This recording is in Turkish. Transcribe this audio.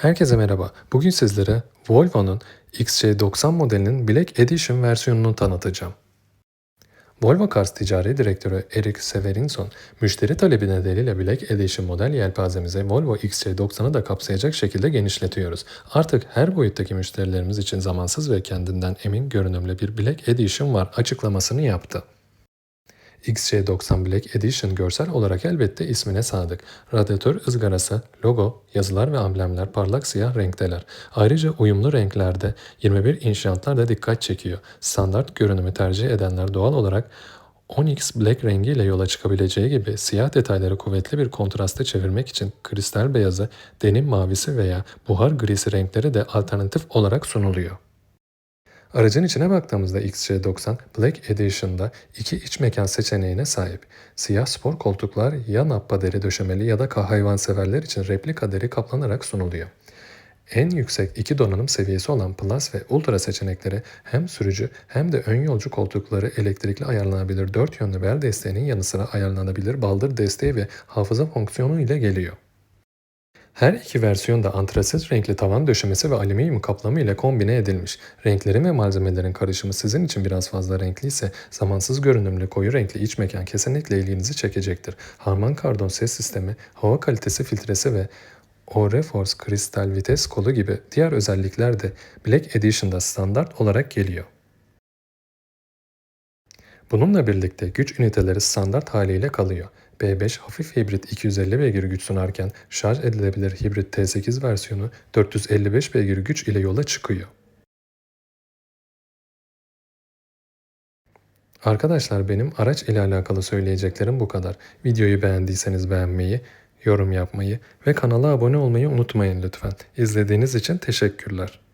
Herkese merhaba. Bugün sizlere Volvo'nun XC90 modelinin Black Edition versiyonunu tanıtacağım. Volvo Cars Ticari Direktörü Erik Severinson, müşteri talebi nedeniyle Black Edition model yelpazemizi Volvo XC90'ı da kapsayacak şekilde genişletiyoruz. Artık her boyuttaki müşterilerimiz için zamansız ve kendinden emin görünümlü bir Black Edition var açıklamasını yaptı. XC90 Black Edition görsel olarak elbette ismine sadık. Radyatör ızgarası, logo, yazılar ve amblemler parlak siyah renkteler. Ayrıca uyumlu renklerde 21 inşaatlar da dikkat çekiyor. Standart görünümü tercih edenler doğal olarak Onyx Black rengiyle yola çıkabileceği gibi siyah detayları kuvvetli bir kontraste çevirmek için kristal beyazı, denim mavisi veya buhar grisi renkleri de alternatif olarak sunuluyor. Aracın içine baktığımızda XC90 Black Edition'da iki iç mekan seçeneğine sahip. Siyah spor koltuklar ya nappa deri döşemeli ya da hayvanseverler için replika deri kaplanarak sunuluyor. En yüksek iki donanım seviyesi olan Plus ve Ultra seçenekleri hem sürücü hem de ön yolcu koltukları elektrikli ayarlanabilir dört yönlü bel desteğinin yanı sıra ayarlanabilir baldır desteği ve hafıza fonksiyonu ile geliyor. Her iki versiyon da antrasit renkli tavan döşemesi ve alüminyum kaplama ile kombine edilmiş. Renklerin ve malzemelerin karışımı sizin için biraz fazla renkli ise zamansız görünümlü koyu renkli iç mekan kesinlikle ilginizi çekecektir. Harman Kardon ses sistemi, hava kalitesi filtresi ve Oreforce kristal vites kolu gibi diğer özellikler de Black Edition'da standart olarak geliyor. Bununla birlikte güç üniteleri standart haliyle kalıyor. B5 hafif hibrit 250 beygir güç sunarken şarj edilebilir hibrit T8 versiyonu 455 beygir güç ile yola çıkıyor. Arkadaşlar benim araç ile alakalı söyleyeceklerim bu kadar. Videoyu beğendiyseniz beğenmeyi, yorum yapmayı ve kanala abone olmayı unutmayın lütfen. İzlediğiniz için teşekkürler.